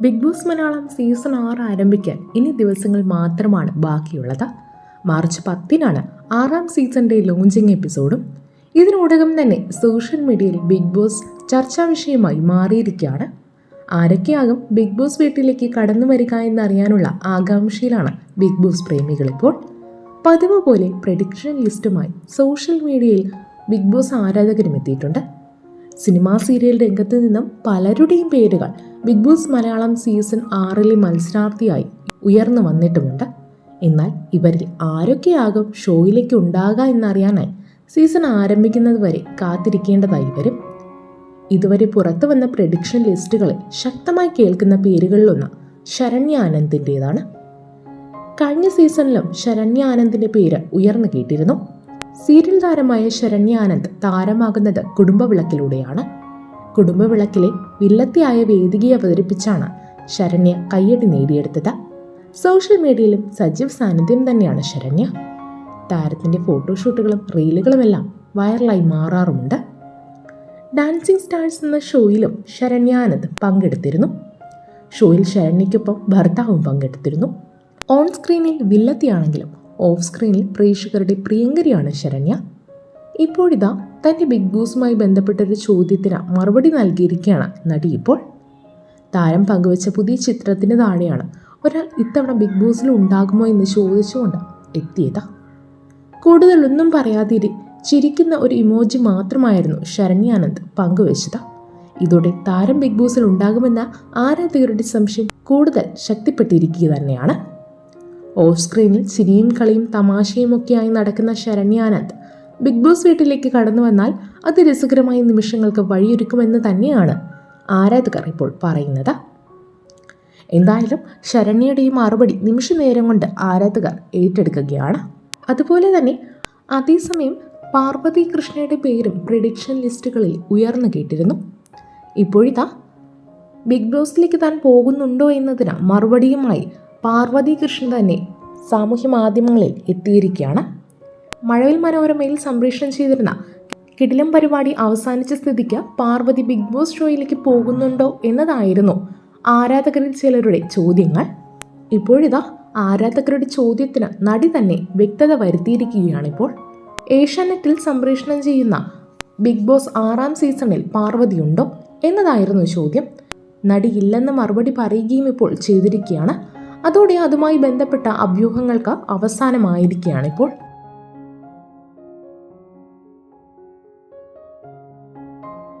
Big boss Malayalam season ആറ് ആരംഭിക്കാൻ ഇനി ദിവസങ്ങൾ മാത്രമാണ് ബാക്കിയുള്ളത്. മാർച്ച് പത്തിനാണ് ആറാം സീസണിന്റെ ലോഞ്ചിങ് എപ്പിസോഡും. ഇതിനോടകം തന്നെ സോഷ്യൽ മീഡിയയിൽ ബിഗ് ബോസ് ചർച്ചാ വിഷയമായി മാറിയിരിക്കുകയാണ്. ആരൊക്കെയാകും ബിഗ് ബോസ് വീട്ടിലേക്ക് കടന്നു വരിക എന്നറിയാനുള്ള ആകാംക്ഷയിലാണ് ബിഗ് ബോസ് പ്രേമികൾ ഇപ്പോൾ. പതിവ് പോലെ പ്രഡിക്ഷൻ ലിസ്റ്റുമായി സോഷ്യൽ മീഡിയയിൽ ബിഗ് ബോസ് ആരാധകരും എത്തിയിട്ടുണ്ട്. സിനിമാ സീരിയൽ രംഗത്ത് നിന്നും പലരുടെയും പേരുകൾ ബിഗ് ബോസ് മലയാളം സീസൺ ആറിലെ മത്സരാർത്ഥിയായി ഉയർന്നു വന്നിട്ടുമുണ്ട്. എന്നാൽ ഇവരിൽ ആരൊക്കെയാകും ഷോയിലേക്ക് ഉണ്ടാകുക എന്നറിയാനായി സീസൺ ആരംഭിക്കുന്നത് വരെ കാത്തിരിക്കേണ്ടതായി വരും. ഇതുവരെ പുറത്തു വന്ന പ്രഡിക്ഷൻ ലിസ്റ്റുകളിൽ ശക്തമായി കേൾക്കുന്ന പേരുകളിലൊന്ന് ശരണ്യ ആനന്ദിന്റെതാണ് കഴിഞ്ഞ സീസണിലും ശരണ്യ ആനന്ദിന്റെ പേര് ഉയർന്നു കേട്ടിരുന്നു. സീരിയൽ താരമായ ശരണ്യ ആനന്ദ് താരമാകുന്നത് കുടുംബവിളക്കിലൂടെയാണ്. കുടുംബവിളക്കിലെ വില്ലത്തിയായ വേദികയെ അവതരിപ്പിച്ചാണ് ശരണ്യ കയ്യടി നേടിയെടുത്തത്. സോഷ്യൽ മീഡിയയിലും സജീവ് സാന്നിധ്യം തന്നെയാണ് ശരണ്യ. താരത്തിന്റെ ഫോട്ടോഷൂട്ടുകളും റീലുകളുമെല്ലാം വൈറലായി മാറാറുമുണ്ട്. ഡാൻസിങ് സ്റ്റാർസ് എന്ന ഷോയിലും ശരണ്യ ആനന്ദ് പങ്കെടുത്തിരുന്നു. ഷോയിൽ ശരണ്യയ്ക്കൊപ്പം ഭർത്താവും പങ്കെടുത്തിരുന്നു. ഓൺ സ്ക്രീനിൽ വില്ലത്തിയാണെങ്കിലും ഓഫ് സ്ക്രീനിൽ പ്രേക്ഷകരുടെ പ്രിയങ്കരിയാണ് ശരണ്യ. ഇപ്പോഴിതാ തന്റെ ബിഗ് ബോസുമായി ബന്ധപ്പെട്ടൊരു ചോദ്യത്തിന് മറുപടി നൽകിയിരിക്കുകയാണ് നടി ഇപ്പോൾ. താരം പങ്കുവച്ച പുതിയ ചിത്രത്തിന് താഴെയാണ് ഒരാൾ ഇത്തവണ ബിഗ് ബോസിൽ ഉണ്ടാകുമോ എന്ന് ചോദിച്ചുകൊണ്ട് എത്തിയതാ. കൂടുതലൊന്നും പറയാതിരി ചിരിക്കുന്ന ഒരു ഇമോജി മാത്രമായിരുന്നു ശരണ്യാനന്ദ് പങ്കുവച്ചത്. ഇതോടെ താരം ബിഗ് ബോസിൽ ഉണ്ടാകുമെന്ന ആരാധകരുടെ സംശയം കൂടുതൽ ശക്തിപ്പെട്ടിരിക്കുക തന്നെയാണ്. ഓഫ് സ്ക്രീനിൽ ചിരിയും കളിയും തമാശയും ഒക്കെയായി നടക്കുന്ന ശരണ്യാനന്ദ് ബിഗ് ബോസ് വീട്ടിലേക്ക് കടന്നു വന്നാൽ അത് രസകരമായ നിമിഷങ്ങൾക്ക് വഴിയൊരുക്കുമെന്ന് തന്നെയാണ് ആരാധകർ ഇപ്പോൾ പറയുന്നത്. എന്തായാലും ശരണ്യയുടെ ഈ മറുപടി നിമിഷ നേരം കൊണ്ട് ആരാധകർ ഏറ്റെടുക്കുകയാണ്. അതുപോലെ തന്നെ അതേസമയം പാർവതി കൃഷ്ണയുടെ പേരും പ്രിഡിക്ഷൻ ലിസ്റ്റുകളിൽ ഉയർന്നു കേട്ടിരുന്നു. ഇപ്പോഴിതാ ബിഗ് ബോസിലേക്ക് താൻ പോകുന്നുണ്ടോ എന്നതിന് മറുപടിയുമായി പാർവതി കൃഷ്ണൻ തന്നെ സാമൂഹ്യ മാധ്യമങ്ങളിൽ എത്തിയിരിക്കുകയാണ്. മഴവിൽ മനോരമയിൽ സംപ്രേഷണം ചെയ്തിരുന്ന കിടിലം പരിപാടി അവസാനിച്ച സ്ഥിതിക്ക് പാർവതി ബിഗ് ബോസ് ഷോയിലേക്ക് പോകുന്നുണ്ടോ എന്നതായിരുന്നു ആരാധകരിൽ ചിലരുടെ ചോദ്യങ്ങൾ. ഇപ്പോഴിതാ ആരാധകരുടെ ചോദ്യത്തിന് നടി തന്നെ വ്യക്തത വരുത്തിയിരിക്കുകയാണിപ്പോൾ. ഏഷ്യാനെറ്റിൽ സംപ്രേഷണം ചെയ്യുന്ന ബിഗ് ബോസ് ആറാം സീസണിൽ പാർവതിയുണ്ടോ എന്നതായിരുന്നു ചോദ്യം. നടി ഇല്ലെന്ന് മറുപടി പറയുകയും ഇപ്പോൾ ചെയ്തിരിക്കുകയാണ്. അതോടെ അതുമായി ബന്ധപ്പെട്ട അഭ്യൂഹങ്ങൾക്ക് അവസാനമായിരിക്കുകയാണിപ്പോൾ